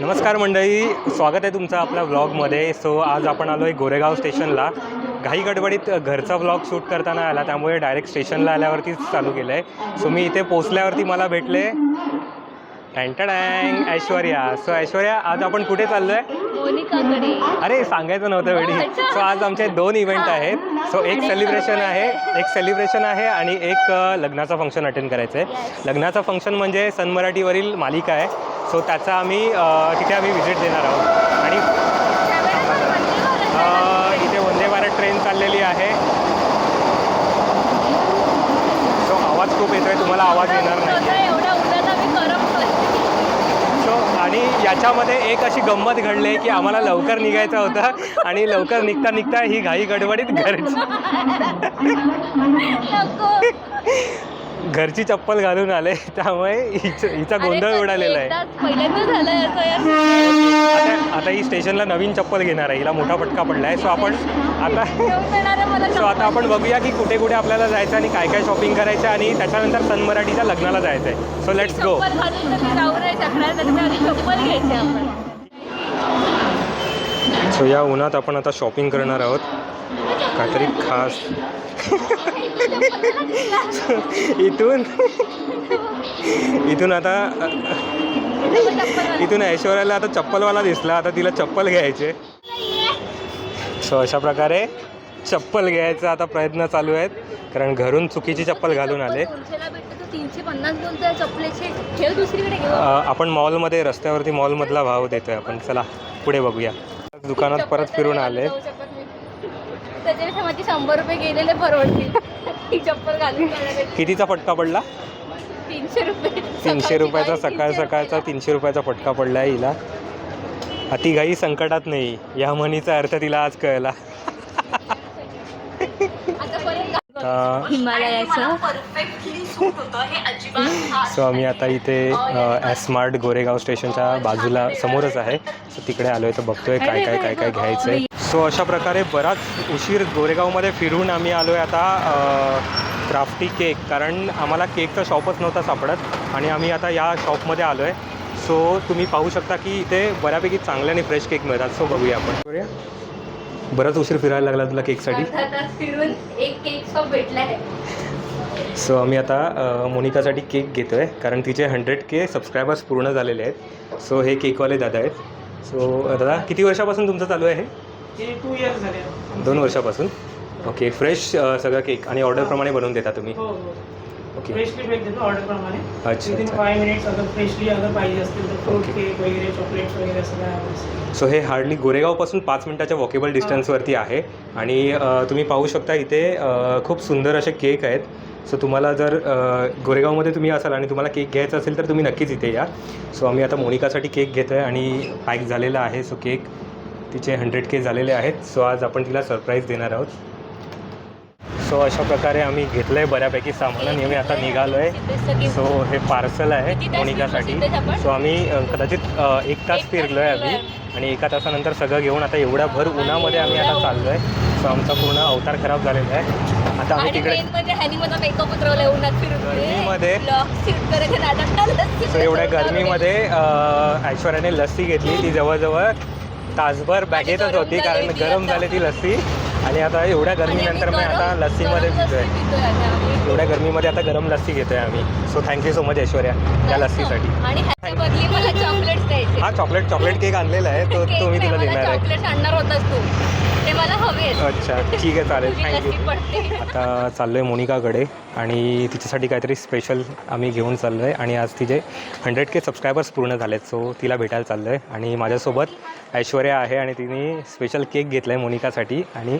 नमस्कार मंडळी स्वागत आहे तुमचं आपल्या व्लॉगमध्ये सो आज आपण आलो आहे गोरेगाव स्टेशनला. घाई गडबडीत घरचा व्लॉग शूट करताना आला त्यामुळे डायरेक्ट स्टेशनला आल्यावरतीच चालू केलं आहे सो मी इथे पोचल्यावरती मला भेटले. टँटडँग ऐश्वर्या. सो ऐश्वर्या आज आपण कुठे चाललो आहे अरे सांगायचं नव्हतं वेळी सो आज आमचे दोन इव्हेंट आहेत. सो एक सेलिब्रेशन आहे एक सेलिब्रेशन आहे आणि एक लग्नाचा फंक्शन अटेंड करायचं आहे लग्नाचा फंक्शन म्हणजे सन मराठीवरील मालिका आहे. सो त्याचा आम्ही तिथे आम्ही व्हिजिट देणार आहोत. आणि इथे वंदे भारत ट्रेन चाललेली आहे. सो आवाज खूप येतोय तुम्हाला आवाज येणार नाही. आणि याच्यामध्ये एक अशी गंमत घडली आहे की आम्हाला लवकर निघायचं होतं आणि लवकर निघता निघता ही घाई गडबडीत घरची. घरची चप्पल घालून आले त्यामुळे हिच हिचा गोंधळ उडालेला आहे. एकदाच पहिल्यांदा झालंय असं यार. आता आता ही स्टेशनला नवीन चप्पल घेणार आहे हिला मोठा फटका पडला आहे सो आपण आता घेऊन देणार आहे मला सो आता आपण बघूया की कुठे कुठे आपल्याला जायचं आणि काय काय शॉपिंग करायचं आणि त्याच्यानंतर सन मराठीच्या लग्नाला जायचं आहे सो लेट्स गो चप्पल घालून तर मी राहू नाही शकणार तर आधी चप्पल घ्यायची आपण. सो या उन्हात आपण आता शॉपिंग करणार आहोत. काहीतरी खास. इथून? इथून आता इथून ऐश्वर्याला आता चप्पलवाला दिसला. आता तिला चप्पल घ्यायचे. सो अशा प्रकारे चप्पल घ्यायचा आता प्रयत्न चालू आहेत. कारण घरून चुकीची चप्पल घालून आले. आपण मॉलमध्ये रस्त्यावरती मॉलमधला भाव देतोय आपण. चला पुढे बघूया. दुकानात परत फिरून आले. त्याच्यापेक्षा माझे शंभर रुपये गेलेले परवडतील. ही चप्पल घालून. कितीचा फटका पडला? तीनशे रुपये. तीनशे रुपयाचा सकाळ तीनशे सकाळचा तीनशे रुपयाचा फटका पडला आहे हिला. अतिघाई संकटात नाही. या म्हणीचा अर्थ तिला आज कळला. आतापर्यंत अ, हिमालयाचं. सो आम्ही आता इथे स्मार्ट गोरेगाव स्टेशनच्या बाजूला समोरच आहे. सो तिकडे आलो आहे तर बघतोय काय काय काय काय घ्यायचं आहे सो अशा प्रकारे बराच उशीर गोरेगावमध्ये फिरून आम्ही आलो आहे आता क्राफ्टी केक. कारण आम्हाला केकचा शॉपच नव्हता सापडत आणि आम्ही आता या शॉपमध्ये आलो आहे सो तुम्ही पाहू शकता की इथे बऱ्यापैकी चांगले आणि फ्रेश केक मिळतात. सो बघूया आपण. करूया बराच उशीर फिरायला लागला तुला केकसाठी एक केक शॉप भेटलाय. सो आम्ही आता मोनिकासाठी केक घेतो आहे कारण तिचे हंड्रेड के सबस्क्रायबर्स पूर्ण झालेले आहेत. सो हे केकवाले दादा आहेत. सो दादा किती वर्षापासून तुमचं चालू आहे हे ते टू इयर्स झाले. दोन वर्षापासून? ओके फ्रेश सगळं केक आणि ऑर्डरप्रमाणे बनवून देता तुम्ही? हो हो. ओके फ्रेशली बेक देतो ऑर्डर प्रमाणे. अच्छा, विदिन अच्छा. फाय मिनिट्स अगर फ्रेशली अगर पाहिजे असतील तर फ्रूट Okay. केक वगैरे चॉकलेट्स वगैरे सो हे हार्डली गोरेगावपासून पाच मिनटाच्या वॉकेबल डिस्टन्सवरती आहे. आणि अ, तुम्ही पाहू शकता इथे अ, खूप सुंदर असे केक आहेत. सो तुम्हाला जर अ, गोरेगावमध्ये तुम्ही असाल आणि तुम्हाला केक घ्यायचा असेल तर तुम्ही नक्कीच इथे या. सो आम्ही आता मोनिकासाठी केक घेतो आहे आणि पॅक झालेला आहे. सो केक तिचे हंड्रेड के झालेले आहेत. सो आज आपण तिला सरप्राईज देणार आहोत. सो अशा प्रकारे आम्ही घेतलं आहे बऱ्यापैकी सामान. आणि आम्ही आता निघालो आहे सो हे पार्सल आहे मोनिकासाठी? सो आम्ही कदाचित एक तास फिरलो आहे फिरलोय आम्ही. आणि एका तासानंतर सगळं घेऊन आता एवढ्या भर उन्हामध्ये आम्ही आता चाललो आहे सो आमचा पूर्ण अवतार खराब झालेला आहे. आता आम्ही तिकडे म्हणजे मेकअप उन्हात फिरून. गर्मीमध्ये- सो एवढ्या गरमीमध्ये ऐश्वर्याने लस्सी घेतली. ती जवळजवळ तासभर बॅगेतच होती कारण गरम. झाली ती लस्सी. आणि आता एवढ्या गरमीनंतर मी आता लस्सीमध्ये पितोय एवढ्या गरमीमध्ये आता गरम लस्सी घेतोय आम्ही. So thank you so much Aishwarya या लस्सीसाठी. आणि ह्याच्या बदली मला चॉकलेट्स द्यायचे. हा चॉकलेट चॉकलेट केक आणलेला आहे. तो तो मी तुला देणार आहे. चॉकलेट्स आणणार होतास तू मला हवे अच्छा ठीक आहे चालेल. थँक्यू आता चाललो आहे मोनिकाकडे आणि तिच्यासाठी काहीतरी स्पेशल आम्ही घेऊन चाललो आहे आणि आज तिचे हंड्रेड के सबस्क्रायबर्स पूर्ण झालेत सो तिला भेटायला चाललो आहे आणि माझ्यासोबत ऐश्वर्या आहे आणि तिने स्पेशल केक घेतला आहे मोनिकासाठी. आणि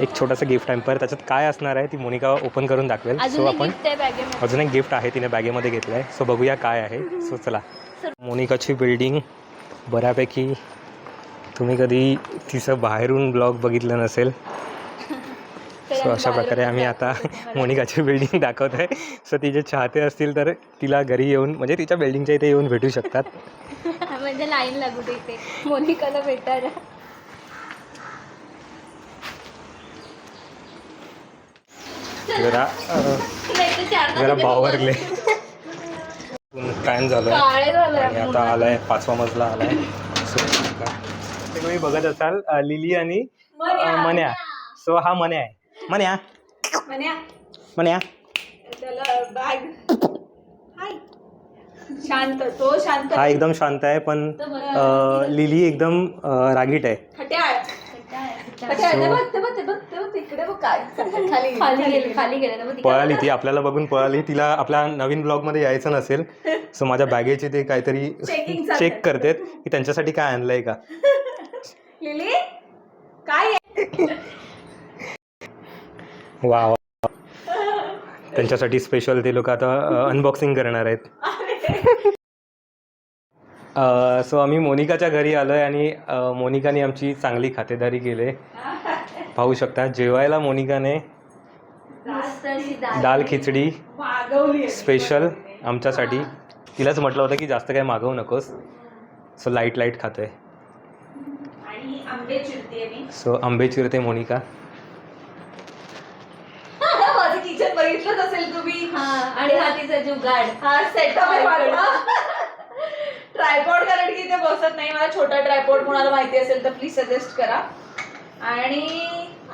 एक छोटंसं गिफ्ट हॅम्पर त्याच्यात काय असणार आहे ती मोनिका ओपन करून दाखवेल. सो आपण आहे अजून एक गिफ्ट आहे तिने बॅगेमध्ये घेतलं आहे सो बघूया काय आहे. सो चला. मोनिकाची बिल्डिंग बऱ्यापैकी तुम्ही कधी तिचं बाहेरून ब्लॉग बघितलं नसेल? सो अशा प्रकारे आम्ही आता मोनिकाची बिल्डिंग दाखवत आहे सो तिचे चाहते असतील तर तिला घरी येऊन म्हणजे तिच्या बिल्डिंगच्या इथे येऊन भेटू शकतात. म्हणजे लाईन लागू दे इथे. मोनिकाला भेटायला. जरा जरा बावरले फॅन झालो आणि आता आलाय पाचवा मजला आलाय. सो ते तुम्ही बघत असाल अ, लिली आणि अ, मन्या. सो हा मन्या आहे. मन्या. मन्या. त्याला बॅग हाय शांत तो शांत. हा एकदम शांत आहे पण अ, लिली एकदम अ, रागीट आहे. खट्याळ खट्याळ ते बघ ते बघ ते बघ ते बघ तिकडे बघ काय खाली खाली गेले खाली गेले. ना मग तिकडे पळाली ती आपल्याला बघून पळाली. तिला आपल्या नवीन ब्लॉगमध्ये यायचं नसेल. सो माझ्या बॅगेचे ते काहीतरी Checking. चेक करतात की त्यांच्यासाठी काय आणलंय का. लिली काय आहे? वा वा त्यांच्यासाठी स्पेशल ते लोक आता अनबॉक्सिंग करणार आहेत सो आम्ही मोनिकाच्या घरी आलो आहे आणि मोनिकाने आमची चांगली खातेदारी केली पाहू शकता जेवायला मोनिकाने. दाल खिचडी. स्पेशल आमच्यासाठी तिलाच म्हटलं होतं की जास्त काय मागवू नकोस सो लाइट लाइट खातोय आणि आंबे चिरते मी. सो आंबे चिरते मोनिका. माझं किचन बघितलंच असेल तुम्ही. आणि हा तिचा जुगाड. हा सेटअप आहे माझा. ट्रायपॉड कारण की ते बसत नाही. मला छोटा ट्रायपॉड कोणाला माहिती असेल तर प्लीज सजेस्ट करा. आणि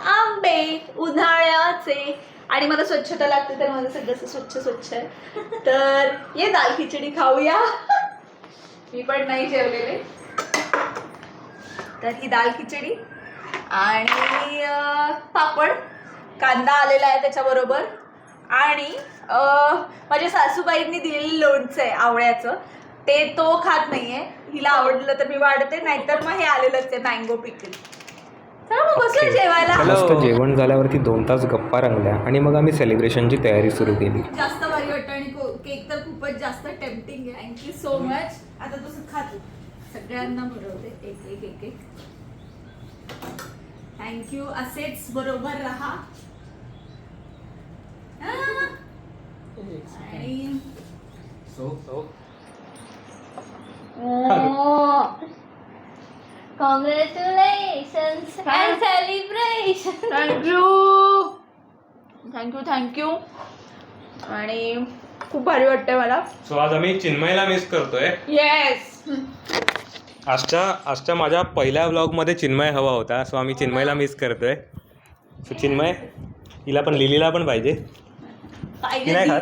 आंबे उन्हाळ्याचे. आणि मला स्वच्छता लागते तर माझं सगळं स्वच्छ स्वच्छ आहे. तर ये दाल खिचडी खाऊया. मी पण नाही जेवलेले. तर ही दाल खिचडी आणि पापड. कांदा आलेला आहे त्याच्याबरोबर. आणि अं, माझ्या सासूबाईंनी दिलेलं लोणचं आहे आवळ्याचं. ते तो खात नाहीये. हिला आवडलं तर मी वाढते नाहीतर मग हे आलेलंच आहे मँगो पिकल चला मग बसलो जेवायला. मस्त जेवण झाल्यावरती दोन तास गप्पा रंगल्या आणि मग आम्ही सेलिब्रेशनची तयारी सुरू केली. जास्त भारी वाटतं आणि केक तर खूपच जास्त टेम्पटिंग आहे. थँक्यू सो मच आता तसं खातो सगळ्यांना भरवते एक एक एक एक. थँक्यू असेच बरोबर राहा. हा. आणि Congratulations and celebration. Thank you thank you thank you आणि खूप भारी वाटतंय मला. सो आज आम्ही चिन्मयला मिस करतोय. येस आजच्या आजच्या माझ्या पहिल्या व्लॉगमध्ये चिन्मय हवा होता सो आम्ही चिन्मयला मिस करतोय. सो चिन्मय हिला पण लिलीला पण पाहिजे. ती नाही खात?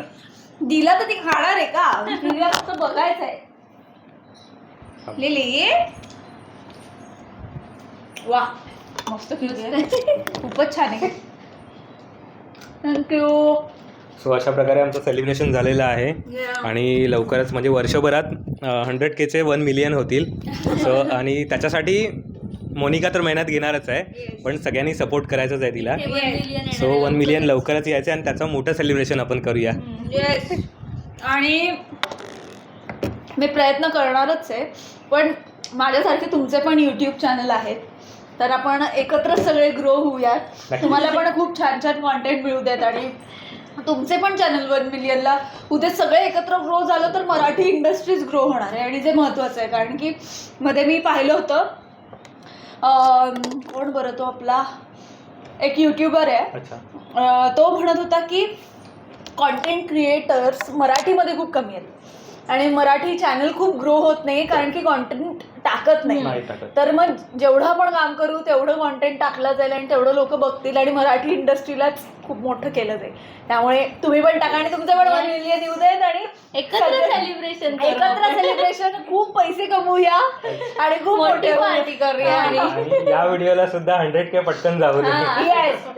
दिला तर ती खाणार आहे का? तिला फक्त बघायचं आहे. लिली? वा मस्त खूपच छान आहे. थँक्यू सो अशा प्रकारे आमचं सेलिब्रेशन झालेलं आहे. आणि लवकरच म्हणजे वर्षभरात हंड्रेड केचे वन मिलियन होतील. सो आणि त्याच्यासाठी मोनिका तर मेहनत घेणारच आहे पण सगळ्यांनी सपोर्ट करायचंच आहे तिला. सो वन मिलियन लवकरच यायचं आहे आणि त्याचं मोठं सेलिब्रेशन आपण करूया. येस आणि मी प्रयत्न करणारच आहे पण माझ्यासारखे तुमचे पण यूट्यूब चॅनल आहेत. तर आपण एकत्र सगळे ग्रो होऊयात. तुम्हाला पण खूप छान छान कॉन्टेंट मिळू देत आणि तुमचे पण चॅनल वन मिलियनला उद्या सगळे एकत्र ग्रो झालं तर मराठी इंडस्ट्रीज ग्रो होणार आहे. आणि जे महत्त्वाचं आहे कारण की मध्ये मी पाहिलं होतं कोण बरं तो आपला? एक यूट्यूबर आहे. तो म्हणत होता की कॉन्टेंट क्रिएटर्स मराठीमध्ये खूप कमी आहेत. आणि मराठी चॅनल खूप ग्रो होत नाही कारण की कॉन्टेंट टाकत नाही. नाही टाकत. तर मग जेवढं आपण काम करू तेवढं कॉन्टेंट टाकलं जाईल आणि तेवढं लोक बघतील आणि मराठी इंडस्ट्रीलाच खूप मोठं केलं जाईल. त्यामुळे तुम्ही पण टाका आणि तुमचं पण वन मिलियन येऊ देत आणि एकत्र सगळे- सेलिब्रेशन एकत्र सेलिब्रेशन खूप पैसे कमवूया आणि खूप मोठी मोठे पार्टी करूया. आणि आणि या व्हिडिओला सुद्धा हंड्रेड के पटकन जाऊ दे. Yes.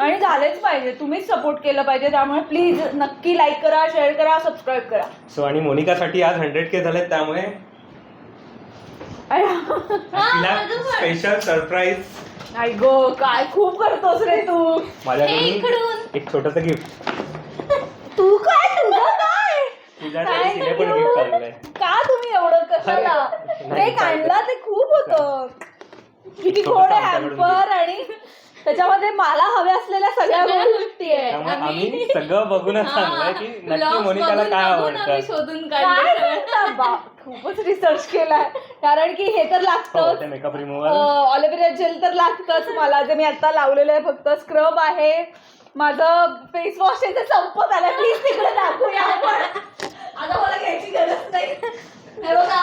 आणि झालेच पाहिजे. तुम्हीच सपोर्ट केलं पाहिजे. त्यामुळे प्लीज नक्की लाईक करा शेअर करा सबस्क्राईब करा. सो आणि मोनिकासाठी आज हंड्रेड के झालेत त्यामुळे तिला स्पेशल सरप्राईज आई गो काय खूप करतोस रे तू. माझ्याकडून इकडून. एक छोटस गिफ्ट तू काय तुझं काय? तुझ्यासाठी तिने पण गिफ्ट आणलंय का तुम्ही एवढं कशाला नाही, ते काढला ते खूप होत. किती गोड हॅम्पर आणि त्याच्यामध्ये मला हव्या असलेल्या सगळ्या गोष्टी आहेत. आम्ही सगळं बघूनच सांगलंय की नक्की मोनिकाला काय आवडतं. शोधून खूपच रिसर्च केलाय. कारण की हे तर लागतं मेकअप ऑलिव्हिरा जेल तर लागतंच मला. जे मी आता लावलेलं आहे फक्त स्क्रब आहे. माझं फेस वॉश आहे ते संपत आलं. प्लीज तिकडे दाखवूया आपण. आता मला घ्यायची गरज नाही. बघा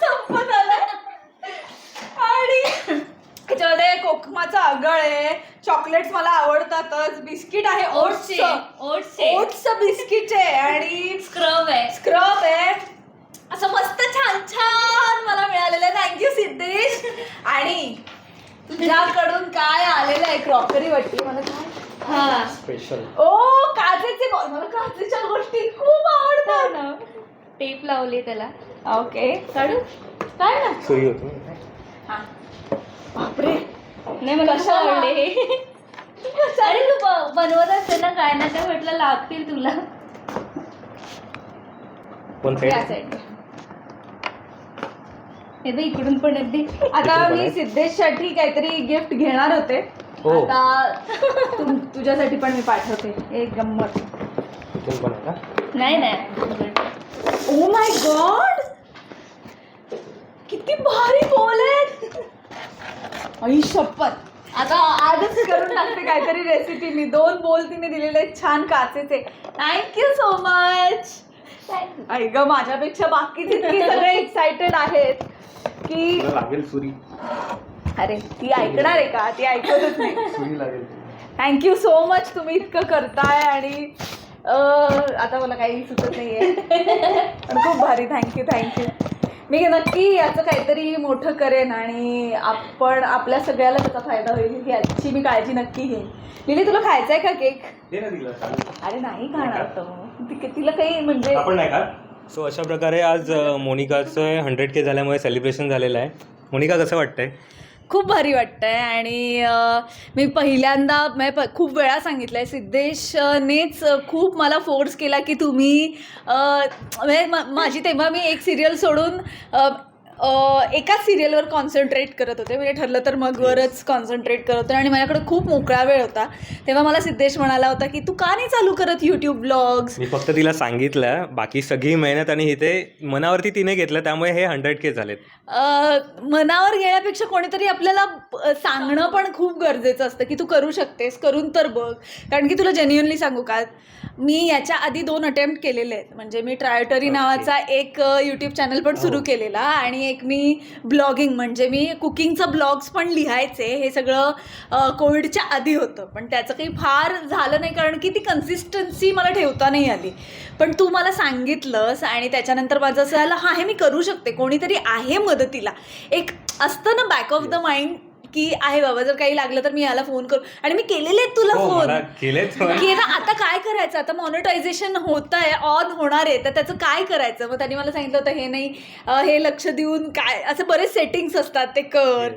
संपत आलं आणि गारगळ आहे चॉकलेट्स मला आवडतातच. बिस्किट आहे ओट्सचे ओट्स ओट्सचे. ओट्सचं बिस्किट आहे आणि स्क्रब आहे. स्क्रब आहे. असं मस्त छान छान मला मिळालेलं आहे. Thank you Siddhesh. आणि तुझ्याकडून काय आलेलं आहे? क्रॉकरी वाटी मला काय हा. स्पेशल ओ काचेचे बॉल मला काचेच्या गोष्टी खूप आवडतात. टेप लावली त्याला. ओके काढू? काय ना. सुरी होती. हा. बापरे. नाही मला कशाला? आवडले अरे तू ब- बनवत असते ना काय ना काय म्हटलं लागतील तुला. कोण या साईड side. हे बघ इकडून पण अगदी आता मी? सिद्धेशसाठी काहीतरी गिफ्ट घेणार होते. हो. आता तुम- तुझ्यासाठी पण मी पाठवते. एक गंमत. इथून पण आहे का? नाही नाही ओ माय गॉड किती भारी बॉल आहेत. आई शपथ. आता आजच करून टाकते काहीतरी रेसिपी मी दोन बोल तिने दिलेले आहेत छान काचेचे. थँक्यू सो मच आई ग माझ्यापेक्षा बाकी तितकी सगळे एक्साइटेड आहेत की लागेल सुरी. अरे ती ऐकणार आहे का? ती ऐकतच नाही. सुरी लागेल थँक्यू सो मच तुम्ही इतकं करताय आणि अं, आता मला काही सुचत नाहीये. पण खूप भारी. थँक्यू थँक्यू मी नक्की याचं काहीतरी मोठं करेन आणि आपण आपल्या सगळ्याला त्याचा फायदा होईल याची मी काळजी नक्की घेईन. लिली तुला खायचा आहे का केक. अरे नाही खाणार तो. ती- तिला काही म्हणजे आपण नाही का सो अशा प्रकारे आज मोनिकाचं हंड्रेड के झाल्यामुळे सेलिब्रेशन झालेलं आहे. मोनिका कसं वाटतंय? खूप भारी वाटतं आहे आणि मी पहिल्यांदा मी प- खूप वेळा सांगितलं आहे सिद्धेशनेच खूप मला फोर्स केला की तुम्ही म्हणजे माझी तेव्हा मी एक सिरियल सोडून एकाच सिरियलवर कॉन्सन्ट्रेट करत होते. म्हणजे ठरलं तर मगवरच कॉन्सन्ट्रेट करत होते. आणि माझ्याकडे खूप मोकळा वेळ होता. तेव्हा मला सिद्धेश म्हणाला होता की तू का नाही चालू करत यूट्यूब ब्लॉग्स मी फक्त तिला सांगितलं बाकी सगळी मेहनत आणि इथे मनावरती तिने घेतलं त्यामुळे हे हंड्रेड के झालेत. मनावर घेण्यापेक्षा कोणीतरी आपल्याला सांगणं पण खूप गरजेचं असतं की तू करू शकतेस करून तर बघ. कारण की तुला जेन्युअनली सांगू का मी याच्या आधी दोन अटेम्प्ट केलेले आहेत. म्हणजे मी ट्रायटरी. नावाचा एक यूट्यूब चॅनल पण सुरू हो. केलेला आणि एक मी ब्लॉगिंग म्हणजे मी कुकिंगचं ब्लॉग्स पण लिहायचे हे सगळं कोविडच्या आधी होतं. पण त्याचं काही फार झालं नाही कारण की ती कन्सिस्टन्सी मला ठेवता नाही आली. पण तू मला सांगितलंस आणि त्याच्यानंतर माझं असं झालं हा हे मी करू शकते. कोणीतरी आहे मदतीला. एक असतं ना बॅक ऑफ द माइंड की आहे बाबा जर काही लागलं तर मी याला फोन करू. आणि मी केलेले आहेत तुला हो फोन मला केलेच पण की ना आता काय करायचं? आता मॉनिटायझेशन होत आहे ऑन होणार आहे. तर त्याचं काय करायचं? मग त्यांनी मला सांगितलं होतं हे नाही हे लक्ष देऊन काय असं बरेच सेटिंग्स असतात ते कर.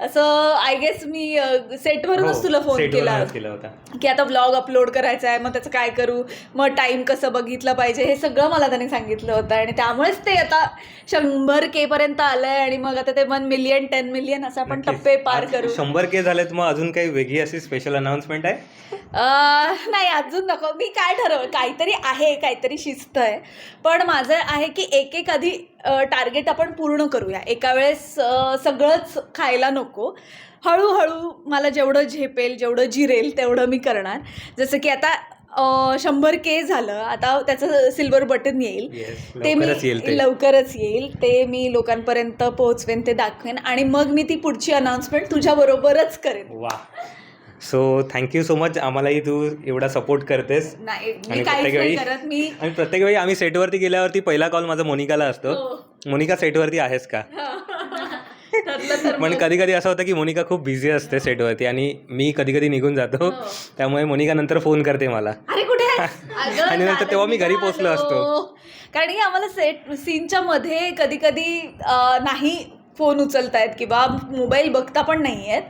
असं आय गेस मी सेटवरूनच हो, तुला फोन केला. होता. की आता ब्लॉग अपलोड करायचा आहे मग त्याचं काय करू? मग टाईम कसं बघितलं पाहिजे? हे सगळं मला त्याने सांगितलं होतं. आणि त्यामुळेच ते आता शंभर के पर्यंत आलंय आणि मग आता ते वन मिलियन टेन मिलियन असं आपण. टप्पे पार करू. शंभर के झालेत मग अजून काही वेगळी अशी स्पेशल अनाउन्समेंट आहे? नाही अजून नको. मी काय ठरव काहीतरी आहे काहीतरी शिस्त आहे पण माझं आहे की एक एक आधी टार्गेट आपण पूर्ण करूया. एका वेळेस सगळंच खायला नको. हळूहळू मला जेवढं झेपेल जेवढं जिरेल तेवढं मी करणार. जसं की आता शंभर के झालं. आता त्याचं सिल्वर बटन येईल. Yes, ते मी लवकरच येईल ते. मी लोकांपर्यंत पोहोचवेन ते दाखवेन. आणि मग मी ती पुढची अनाउन्समेंट तुझ्याबरोबरच करेन. वा. सो थँक्यू सो मच आम्हालाही तू एवढा सपोर्ट करतेस. नाही प्रत्येक वेळी- आणि प्रत्येक वेळी आम्ही सेटवरती गेल्यावरती पहिला कॉल माझा मोनिकाला असतो. हो. मोनिका सेटवरती आहेस का? ठरलं तर पण. कधी कधी असं होतं की मोनिका खूप बिझी असते सेटवरती आणि मी कधी कधी निघून जातो हो. त्यामुळे मोनिका नंतर फोन करते मला अरे कुठे आहेस? अगं, आणि नंतर तेव्हा मी घरी पोहोचलो आलो. असतो. कारण की आम्हाला सेट सीनच्या मध्ये कधी कधी नाही फोन उचलतायत किंवा मोबाईल बघता पण नाही आहेत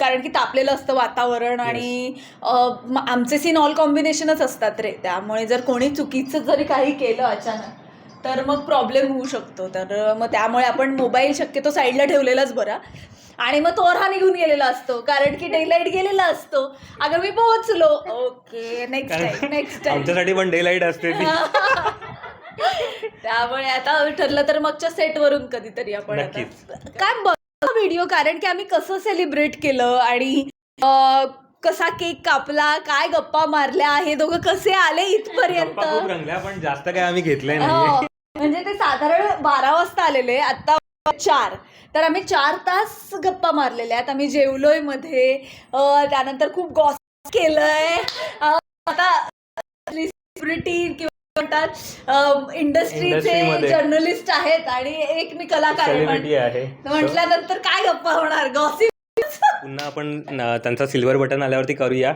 कारण की तापलेलं असतं वातावरण आणि अं, म- आमचे सीन ऑल कॉम्बिनेशनच असतात रे त्यामुळे जर कोणी चुकीचं जरी काही केलं अचानक तर मग प्रॉब्लेम होऊ शकतो. तर मग त्यामुळे आपण मोबाईल शक्यतो साईडला ठेवलेलाच बरा. आणि मग तोर हा निघून गेलेला असतो. कारण की डेलाईट गेलेला असतो. अगं मी पोहोचलो. Okay next time next time आमच्यासाठी पण डे लाइट असते ती. त्यामुळे आता ठरलं तर मागच्या सेटवरून कधीतरी आपण. काय बघ व्हिडिओ कारण की आम्ही कसं सेलिब्रेट केलं आणि कसा केक कापला काय गप्पा मारल्या हे दोघं कसे आले इथपर्यंत? पण जास्त काय आम्ही घेतलंय नाही हो. म्हणजे ते साधारण बारा वाजता आलेले आता चार. तर आम्ही चार तास गप्पा मारलेल्या आहेत. आम्ही जेवलोयमध्ये त्यानंतर खूप गॉस केलंय. आता सेलिब्रिटी किंवा म्हणतात इंडस्ट्रीचे. जर्नलिस्ट आहेत आणि एक मी कलाकार आहे. म्हटल्यानंतर काय गप्पा होणार? गॉसिप पुन्हा आपण न- त्यांचा सिल्वर बटन आल्यावरती करूया.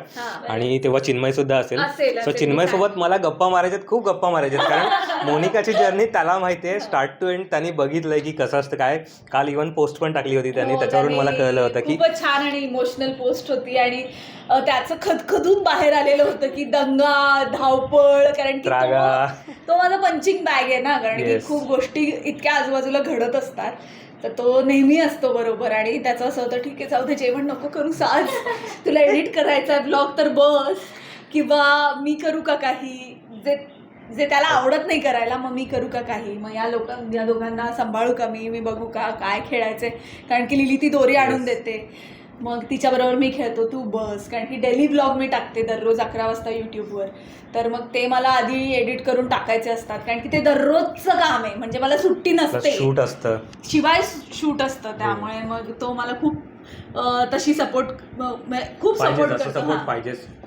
आणि तेव्हा चिन्मय सुद्धा असेल. असेल, सो. चिन्मय सोबत मला गप्पा मारायच्यात खूप गप्पा मारायच्यात. कारण मोनिकाची जर्नी त्याला माहिती आहे. स्टार्ट टू एंड त्यांनी बघितलंय की कसं असतं काय. काल इव्हन पोस्ट पण टाकली होती त्यांनी. हो, त्याच्यावरून मला त्यांनी कळलं होतं की खूपच छान आणि इमोशनल पोस्ट होती. आणि अ, त्याचं खदखदून बाहेर आलेलं होतं की दंगा धावपळ कारण की त्रागा. तो- तो माझा पंचिंग बॅग आहे ना. कारण की Yes. खूप गोष्टी इतक्या आजूबाजूला घडत असतात. तर तो नेहमी असतो बरोबर आणि त्याचं असं होतं ठीक आहे जाऊ दे जेवण नको करू आज तुला एडिट करायचा आहे ब्लॉग तर बस. किंवा मी करू का काही? जे जे त्याला आवडत नाही करायला मग मी करू का काही? मग या लोक या दोघांना सांभाळू का मी? मी बघू का काय खेळायचे कारण की लिली ती दोरी आणून. देते. मग तिच्याबरोबर मी खेळतो तू बस. कारण की डेली ब्लॉग मी टाकते दररोज अकरा वाजता यूट्यूबवर तर मग ते मला आधी एडिट करून टाकायचे असतात. कारण की ते दररोजचं काम आहे. म्हणजे मला सुट्टी नसते. शूट असतं. शिवाय शूट असतं त्यामुळे मग तो मला खूप तशी सपोर्ट खूप सपोर्ट सपोर्ट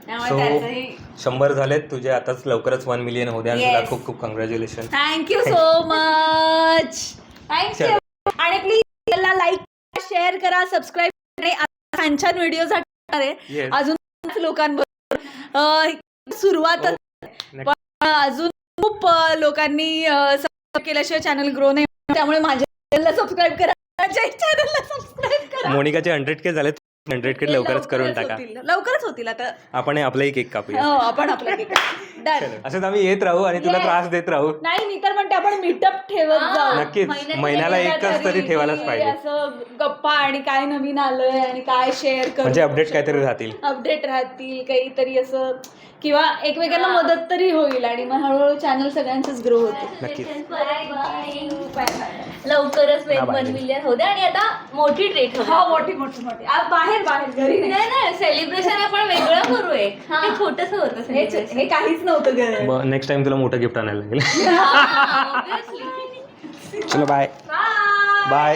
हा. त्याचंही शंभर झालेत तुझे. आताच लवकरच वन मिलियन द्या आणि. खूप खूप congratulation thank you so much thank you आणि प्लीज लाईक शेअर करा सबस्क्राईब छान छान व्हिडिओ आहे. अजून लोकांबरोबर. सुरुवात. पण अजून खूप लोकांनी केल्याशिवाय चॅनल ग्रो नाही. त्यामुळे माझ्या चॅनलला सबस्क्राईब करा. माझ्या चॅनलला सबस्क्राईब करा. मोनिकाचे हंड्रेड के झालेत. हंड्रेड के लवकरच करून टाका. लवकरच होतील आता. आपण हे आपलाही केक कापूया. हो आपण आपलं डन असंच आम्ही येत राहू आणि तुला Yes. त्रास देत राहू. नाही मी तर म्हणते आपण मीटअप ठेवत हा. जाऊ. नक्कीच. महिन्यातून महिन्याला एकदा एकच तरी ठेवायलाच पाहिजे. असं गप्पा आणि काय नवीन आलंय आणि काय शेअर करू. म्हणजे अपडेट काहीतरी राहतील. अपडेट राहतील काहीतरी असं. किंवा एकमेकांना मदत तरी होईल आणि मग हळूहळू चॅनल सगळ्यांचंच ग्रो होते. नक्कीच. लवकरच हा, वन बाय. मिलियन होते आणि आता मोठी ट्रेट हो मोठी मोठी मोठी. आ, बाहेर बाहेर घरी. नाही सेलिब्रेशन आपण वेगळं करू एक हा. हे छोटस होतं हे celebration. हे काहीच नव्हतं नेक्स्ट टाइम तुला मोठं गिफ्ट आणायला लागेल. चलो बाय बाय बाय